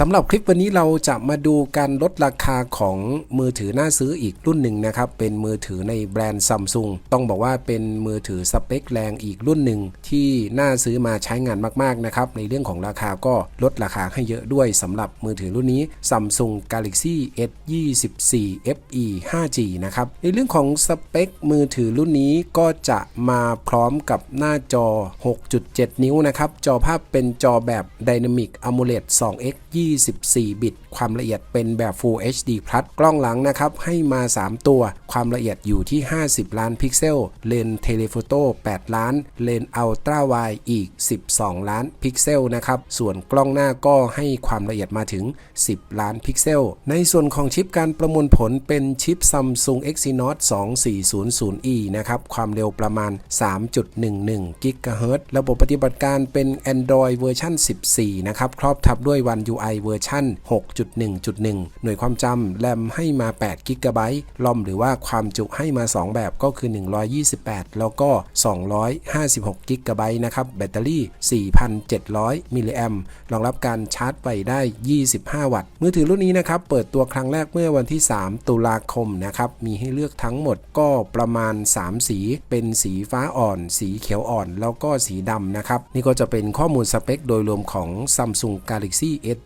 สำหรับคลิปวันนี้เราจะมาดูการลดราคาของมือถือน่าซื้ออีกรุ่นหนึ่งนะครับ เป็นมือถือในแบรนด์ซัมซุงต้องบอกว่าเป็นมือถือสเปคแรงอีกรุ่นหนึ่งที่น่าซื้อมาใช้งานมากๆนะครับในเรื่องของราคาก็ลดราคาให้เยอะด้วยสำหรับมือถือรุ่นนี้ Samsung Galaxy S 24 FE 5G นะครับในเรื่องของสเปคมือถือรุ่นนี้ก็จะมาพร้อมกับหน้าจอ 6.7 นิ้วนะครับจอภาพเป็นจอแบบ Dynamic AMOLED 2x 24 บิต ความละเอียดเป็นแบบ Full HD Plus กล้องหลังนะครับให้มา 3 ตัวความละเอียดอยู่ที่ 50 ล้านพิกเซล เลนเทเลโฟโต้ 8 ล้าน เลนอัลตร้าไวอีก 12 ล้านพิกเซลนะครับ ส่วนกล้องหน้าก็ให้ความละเอียดมาถึง 10 ล้านพิกเซล ในส่วนของชิปการประมวลผลเป็นชิป Samsung Exynos 2400E นะครับ ความเร็วประมาณ 3.11 GHz ระบบปฏิบัติการเป็น Android เวอร์ชัน14 นะครับ ครอบทับด้วย One UI เวอร์ชัน6.1.1 หน่วยความจำแรมให้มา8 g b ลอมหรือว่าความจุให้มา 2 แบบก็คือ 128 แล้วก็ 256 g b นะครับ แบตเตอรี่ 4,700 มิลลิแอมรองรับการชาร์จไฟได้ 25 วัตต์ มือถือรุ่นนี้นะครับ เปิดตัวครั้งแรกเมื่อวันที่ 3 ตุลาคมนะครับ มีให้เลือกทั้งหมดก็ประมาณ 3 สี เป็นสีฟ้าอ่อน สีเขียวอ่อน แล้วก็สีดำนะครับ นี่ก็จะเป็นข้อมูลสเปคโดยรวมของ Samsung Galaxy S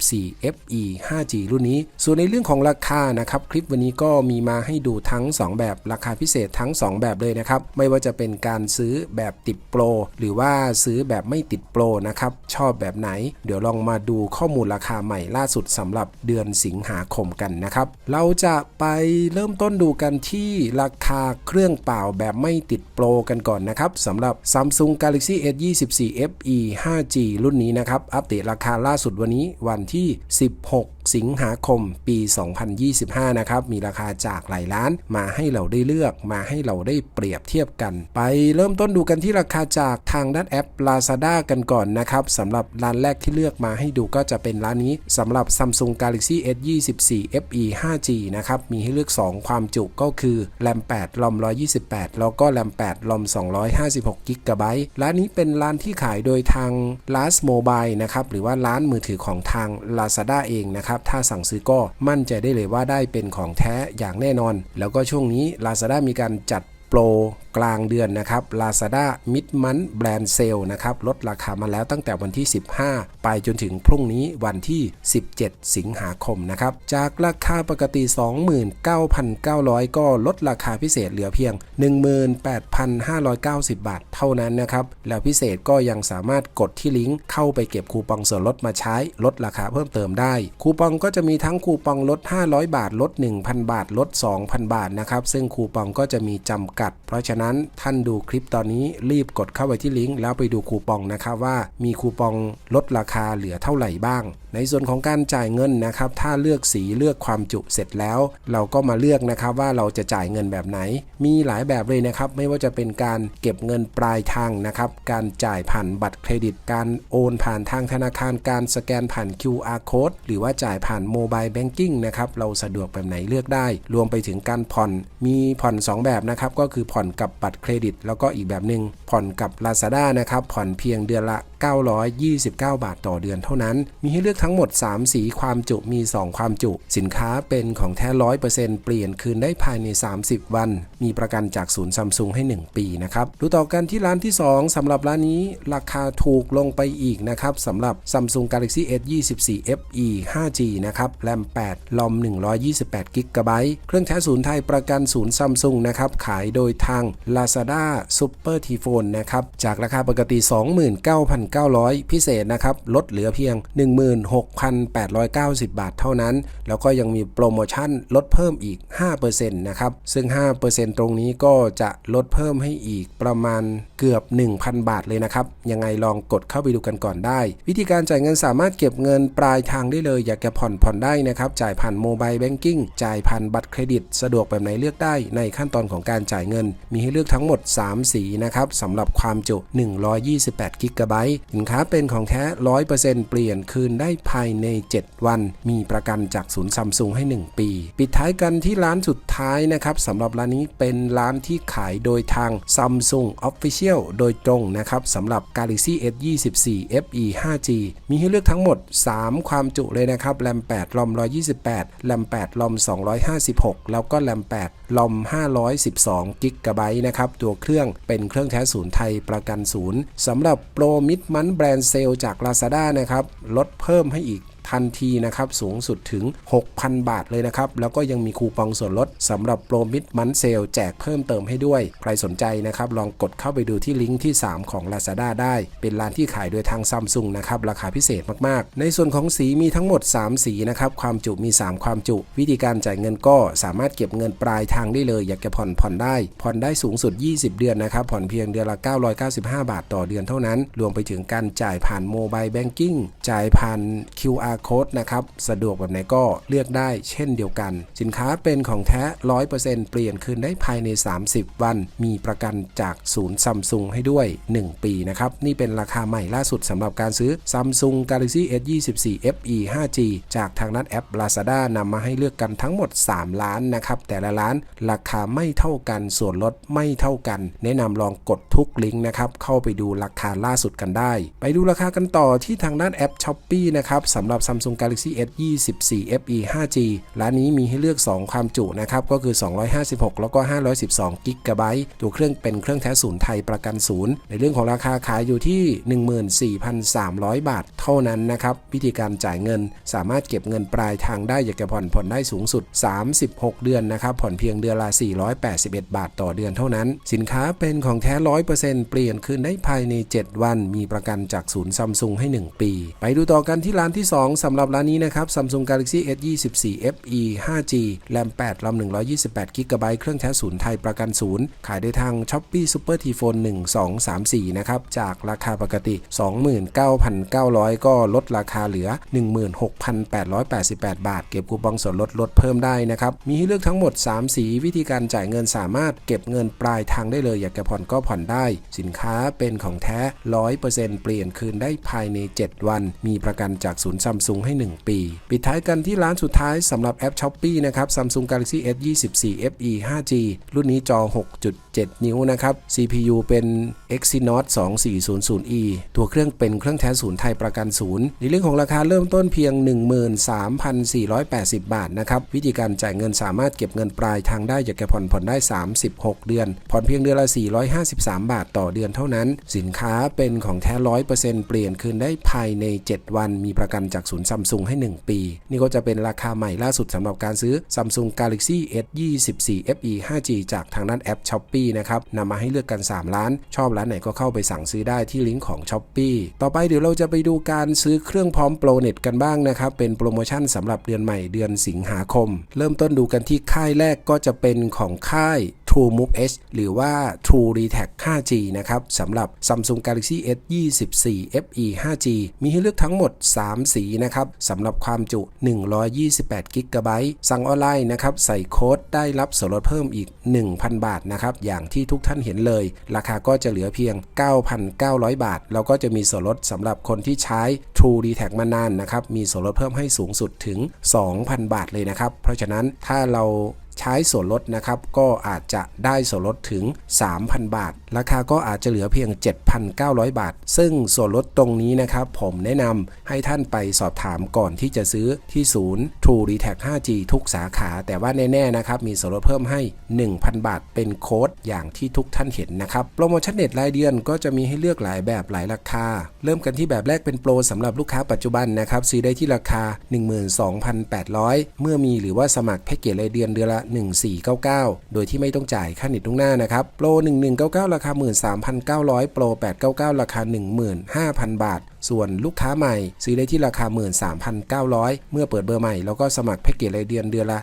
24 FE 5G รุ่นนี้ ส่วนในเรื่องของราคานะครับ คลิปวันนี้ก็มีมาให้ดูทั้ง 2 แบบราคาพิเศษทั้ง 2 แบบเลยนะครับ ไม่ว่าจะเป็นการซื้อแบบติดโปรหรือว่าซื้อแบบไม่ติดโปรนะครับ ชอบแบบไหน เดี๋ยวลองมาดูข้อมูลราคาใหม่ล่าสุดสำหรับเดือนสิงหาคมกันนะครับ เราจะไปเริ่มต้นดูกันที่ราคาเครื่องเปล่าแบบไม่ติดโปรกันก่อนนะครับสำหรับ Samsung Galaxy S 24 FE 5G รุ่นนี้นะครับ อัปเดตราคาล่าสุดวันนี้วันที่ 16 สิงหาคม ปี 2025 นะครับ มีราคาจากหลายล้านมาให้เราได้เลือกมาให้เราได้เปรียบเทียบกัน ไปเริ่มต้นดูกันที่ราคาจากทางด้านแอป Lazada กันก่อนนะครับสำหรับร้านแรกที่เลือกมาให้ดูก็จะเป็นร้านนี้สำหรับ Samsung Galaxy S 24 FE 5G นะครับมีให้เลือก 2 ความจุก็คือแรม8ลอม128 แล้วก็แรม8ลอม256 g b ร้านนี้เป็นร้านที่ขายโดยทาง Last Mobile นะครับหรือว่าร้านมือถือของทาง Lazada เองนะครับถ้าสั่งซื้อก็มั่นใจได้เลยว่าได้เป็นของแท้อย่างแน่นอนแล้วก็ช่วงนี้ Lazada มีการจัด โปรกลางเดือนนะครับ Lazada Mid Month Brand Sale นะครับ ลดราคามาแล้วตั้งแต่วันที่ 15 ไปจนถึงพรุ่งนี้วันที่ 17 สิงหาคมนะครับ จากราคาปกติ 29,900 ก็ลดราคาพิเศษเหลือเพียง 18,590 บาทเท่านั้นนะครับ แล้วพิเศษก็ยังสามารถกดที่ลิงก์เข้าไปเก็บคูปองส่วนลดมาใช้ ลดราคาเพิ่มเติมได้ คูปองก็จะมีทั้งคูปองลด 500 บาท ลด 1,000 บาท ลด 2,000 บาทนะครับ ซึ่งคูปองก็จะมีจำกัด เพราะฉะนั้นท่านดูคลิปตอนนี้รีบกดเข้าไปที่ลิงก์แล้วไปดูคูปองนะครับว่ามีคูปองลดราคาเหลือเท่าไหร่บ้าง ในส่วนของการจ่ายเงินนะครับ ถ้าเลือกสีเลือกความจุเสร็จแล้ว เราก็มาเลือกนะครับว่าเราจะจ่ายเงินแบบไหน มีหลายแบบเลยนะครับ ไม่ว่าจะเป็นการเก็บเงินปลายทางนะครับ การจ่ายผ่านบัตรเครดิต การโอนผ่านทางธนาคาร การสแกนผ่าน QR code หรือว่าจ่ายผ่านโมบายแบงกิ้งนะครับ เราสะดวกแบบไหนเลือกได้ รวมไปถึงการผ่อน มีผ่อน 2 แบบนะครับ ก็็คือผ่อนกับบัตรเครดิต แล้วก็อีกแบบหนึ่งผ่อนกับ Lazada นะครับผ่อนเพียงเดือนละ929 บาทต่อเดือนเท่านั้น มีให้เลือกทั้งหมด 3 สีความจุมี 2 ความจุ สินค้าเป็นของแท้ 100%เปลี่ยนคืนได้ภายใน 30 วัน มีประกันจากศูนย์ซัมซุงให้ 1 ปีนะครับดูต่อกันที่ร้านที่ 2สำหรับร้านนี้ราคาถูกลงไปอีกนะครับสำหรับ Samsung Galaxy S 24 FE 5G นะครับแรม 8 ลอม 128 g b เครื่องแท้ศูนย์ไทยประกันศูนย์ซัมซุงนะครับขายโดยทาง Lazada Super T Phone นะครับจากราคาปกติ 29,900พิเศษนะครับ ลดเหลือเพียง 16,890 บาทเท่านั้น แล้วก็ยังมีโปรโมชั่นลดเพิ่มอีก 5%นะครับ ซึ่ง 5%ตรงนี้ก็จะลดเพิ่มให้อีกประมาณเกือบ 1,000 บาทเลยนะครับ ยังไงลองกดเข้าไปดูกันก่อนได้ วิธีการจ่ายเงินสามารถเก็บเงินปลายทางได้เลย อยากจะผ่อนผ่อนได้นะครับ จ่ายผ่านโมบายแบงกิ้งจ่ายผ่านบัตรเครดิต สะดวกแบบไหนเลือกได้ในขั้นตอนของการจ่ายเงิน มีให้เลือกทั้งหมด 3 สีนะครับสำหรับความจุ 128กิกะไบต์สินค้าเป็นของแท้ 100%เปลี่ยนคืนได้ภายใน 7 วัน มีประกันจากศูนย์ซัมซุงให้ 1 ปี ปิดท้ายกันที่ร้านสุดท้ายนะครับสำหรับร้านนี้เป็นร้านที่ขายโดยทาง Samsung Official โดยตรงนะครับสำหรับ Galaxy S24 FE 5G มีให้เลือกทั้งหมด 3 ความจุเลยนะครับแรม8รอม128แรม8รอม256 แล้วก็แรม8รอม512กิกะไบต์นะครับตัวเครื่องเป็นเครื่องแท้ศูนย์ไทยประกันศูนย์สำหรับโปรมิดมันแบรนด์เซลจาก Lazada นะครับ ลดเพิ่มให้อีก ทันทีนะครับสูงสุดถึง 6,000 บาทเลยนะครับ แล้วก็ยังมีคูปองส่วนลดสำหรับโปรมิดมันเซลแจกเพิ่มเติมให้ด้วย ใครสนใจนะครับลองกดเข้าไปดูที่ลิงก์ที่ 3 ของ Lazada ได้ เป็นร้านที่ขายโดยทางซัมซุงนะครับราคาพิเศษมากๆ ในส่วนของสีมีทั้งหมด 3 สีนะครับความจุมี 3 ความจุ วิธีการจ่ายเงินก็สามารถเก็บเงินปลายทางได้เลย อยากจะผ่อนผ่อนได้ ผ่อนได้สูงสุด 20 เดือนนะครับผ่อนเพียงเดือนละ 995 บาทต่อเดือนเท่านั้น รวมไปถึงการจ่ายผ่านโมบายแบงกิ้งจ่ายผ่าน QR code นะครับ สะดวกแบบไหนก็เลือกได้เช่นเดียวกัน สินค้าเป็นของแท้ 100%เปลี่ยนคืนได้ภายใน 30 วัน มีประกันจากศูนย์ซัมซุงให้ด้วย 1 ปีนะครับ นี่เป็นราคาใหม่ล่าสุดสำหรับการซื้อ Samsung Galaxy S24 FE 5G จากทางนัดแอป Lazada นำมาให้เลือกกันทั้งหมด 3 ล้านนะครับ แต่ละล้านราคาไม่เท่ากัน ส่วนลดไม่เท่ากัน แนะนำลองกดทุกลิงก์นะครับ เข้าไปดูราคาล่าสุดกันได้ ไปดูราคากันต่อที่ทางด้านแอป Shopee นะครับสำหรับ Samsung Galaxy S24 FE 5G ร้านนี้มีให้เลือก 2 ความจุนะครับ ก็คือ 256 แล้วก็ 512กิกะไบต์ตัวเครื่องเป็นเครื่องแท้ศูนย์ไทยประกันศูนย์ ในเรื่องของราคาขายอยู่ที่ 14,300 บาท เท่านั้นนะครับ วิธีการจ่ายเงินสามารถเก็บเงินปลายทางได้อยากจะผ่อนผ่อนได้สูงสุด 36 เดือนนะครับ ผ่อนเพียงเดือนละ 481 บาทต่อเดือนเท่านั้น สินค้าเป็นของแท้ 100%เปลี่ยนคืนได้ภายใน 7 วัน มีประกันจากศูนย์ซัมซุงให้ 1 ปี ไปดูต่อกันที่ร้านที่ 2สำหรับร้านนี้นะครับ Samsung Galaxy S24 FE 5G แรม8รอม128 g b เครื่องแท้ศูนย์ไทยประกันศูนย์ ขายได้ทาง Shopee Super T Phone 1234 นะครับ จากราคาปกติ 29,900 ก็ลดราคาเหลือ 16,888 บาท เก็บคูปองส่วนลดลดเพิ่มได้นะครับ มีให้เลือกทั้งหมด 3 สี วิธีการจ่ายเงินสามารถเก็บเงินปลายทางได้เลย อยากจะผ่อนก็ผ่อนได้ สินค้าเป็นของแท้ 100%เปลี่ยนคืนได้ภายใน 7 วัน มีประกันจากศูนย์ซัมซุงให้ 1 ปี ปิดท้ายกันที่ร้านสุดท้ายสำหรับแอป Shopee นะครับ Samsung Galaxy S24 FE 5G รุ่นนี้จอ 7 นิ้วนะครับ CPU เป็น Exynos 2400E ตัวเครื่องเป็นเครื่องแท้ศูนย์ไทยประกันศูนย์ในเรื่องของราคาเริ่มต้นเพียง 13,480 บาทนะครับ วิธีการจ่ายเงินสามารถเก็บเงินปลายทางได้อยากจะผ่อนผ่อนได้ 36 เดือน ผ่อนเพียงเดือนละ 453 บาทต่อเดือนเท่านั้น สินค้าเป็นของแท้ 100%เปลี่ยนคืนได้ภายใน 7 วัน มีประกันจากศูนย์ซัมซุงให้ 1 ปี นี่ก็จะเป็นราคาใหม่ล่าสุดสำหรับการซื้อ Samsung Galaxy S24 FE 5G จากทางด้านแอป Shopee นะครับนำมาให้เลือกกัน 3 ร้าน ชอบร้านไหนก็เข้าไปสั่งซื้อได้ที่ลิงก์ของ Shopee ต่อไปเดี๋ยวเราจะไปดูการซื้อเครื่องพร้อมโปรเน็ตกันบ้างนะครับ เป็นโปรโมชั่นสำหรับเดือนใหม่เดือนสิงหาคม เริ่มต้นดูกันที่ค่ายแรกก็จะเป็นของค่าย True Move H หรือว่า True d t a c 5G นะครับสำหรับ Samsung Galaxy S24 FE 5G มีให้เลือกทั้งหมด 3 สีนะครับสำหรับความจุ 128 g b สั่งออนไลน์นะครับ ใส่โค้ดได้รับส่วนลดเพิ่มอีก 1,000 บาทนะครับ อย่างที่ทุกท่านเห็นเลย ราคาก็จะเหลือเพียง 9,900 บาท แล้วก็จะมีส่วนลดสำหรับคนที่ใช้ True d t a c มานานนะครับ มีส่วนลดเพิ่มให้สูงสุดถึง 2,000 บาทเลยนะครับ เพราะฉะนั้นถ้าเรา ใช้ส่วนลดนะครับก็อาจจะได้ส่วนลดถึง 3,000 บาท ราคาก็อาจจะเหลือเพียง 7,900 บาท ซึ่งส่วนลดตรงนี้นะครับผมแนะนำให้ท่านไปสอบถามก่อนที่จะซื้อที่ศูนย์ True d t a c 5G ทุกสาขา แต่ว่าแน่ๆนะครับมีส่วนลดเพิ่มให้ 1,000 บาท เป็นโค้ดอย่างที่ทุกท่านเห็นนะครับโปรโมชั่นเน็ตรายเดือนก็จะมีให้เลือกหลายแบบหลายราคา เริ่มกันที่แบบแรกเป็นโปรสำหรับลูกค้าปัจจุบันนะครับซื้อได้ที่ราคา 12,800 เมื่อมีหรือว่าสมัครแพ็กเกจรายเดือนเดือนละ1499 โดยที่ไม่ต้องจ่ายค่าเน็ตล่วงหน้านะครับ โปร 1199 ราคา 13,900 โปร 899 ราคา 15,000 บาท ส่วนลูกค้าใหม่ ซื้อได้ที่ราคา 13,900 เมื่อเปิดเบอร์ใหม่แล้วก็สมัครแพ็กเกจรายเดือนเดือนละ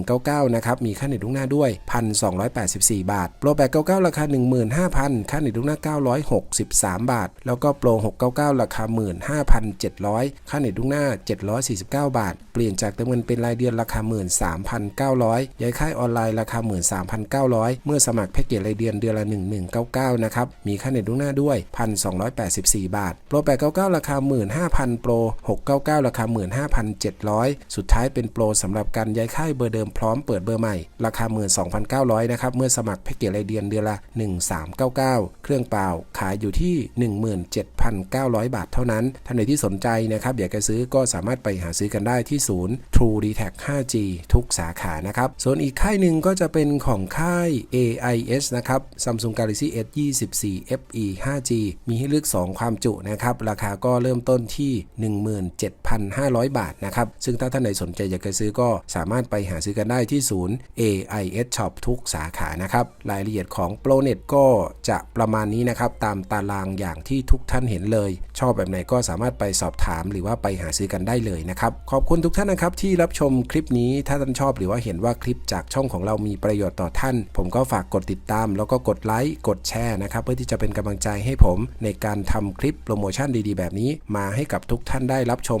1199 นะครับ มีค่าเน็ตลูกหน้าด้วย 1,284 บาท โปร 899 ราคา 15,000 ค่าเน็ตลูกหน้า 963 บาท แล้วก็โปร 699 ราคา 15,700 ค่าเน็ตลูกหน้า 749 บาท เปลี่ยนจากเติมเงินเป็นรายเดือนราคา 13,900 ย้ายค่ายออนไลน์ราคา 13,900 เมื่อสมัครแพ็กเกจรายเดือนเดือนละ 1199 นะครับ มีค่าเน็ตลูกหน้าด้วย 1,284 บาท โปร 899ราคา 15,000โปร699 ราคา 15,700 สุดท้ายเป็นโปรสำหรับการย้ายค่ายเบอร์เดิมพร้อมเปิดเบอร์ใหม่ ราคา 12,900 นะครับ เมื่อสมัครแพ็กเกจรายเดือนเดือนละ 1399 เครื่องเปล่าขายอยู่ที่ 17,900 บาทเท่านั้น ท่านไหนที่สนใจนะครับอยากจะซื้อก็สามารถไปหาซื้อกันได้ที่ศูนย์ True d t a c 5G ทุกสาขานะครับ ส่วนอีกค่ายหนึ่งก็จะเป็นของค่าย AIS นะครับ Samsung Galaxy S 24 FE 5G มีให้เลือก 2 ความจุนะครับ ราคาก็เริ่มต้นที่ 1 7 1,500 บาทนะครับ ซึ่งถ้าท่านไหนสนใจอยากจะซื้อก็สามารถไปหาซื้อกันได้ที่ศูนย์ AIS Shop ทุกสาขานะครับ รายละเอียดของ ProNet ก็จะประมาณนี้นะครับ ตามตารางอย่างที่ทุกท่านเห็นเลย ชอบแบบไหนก็สามารถไปสอบถามหรือว่าไปหาซื้อกันได้เลยนะครับ ขอบคุณทุกท่านนะครับที่รับชมคลิปนี้ถ้าท่านชอบหรือว่าเห็นว่าคลิปจากช่องของเรามีประโยชน์ต่อท่าน ผมก็ฝากกดติดตาม แล้วก็กดไลค์กดแชร์นะครับ เพื่อที่จะเป็นกำลังใจให้ผมในการทำคลิปโปรโมชั่นดีๆ แบบนี้ มาให้กับทุกท่านได้รับชม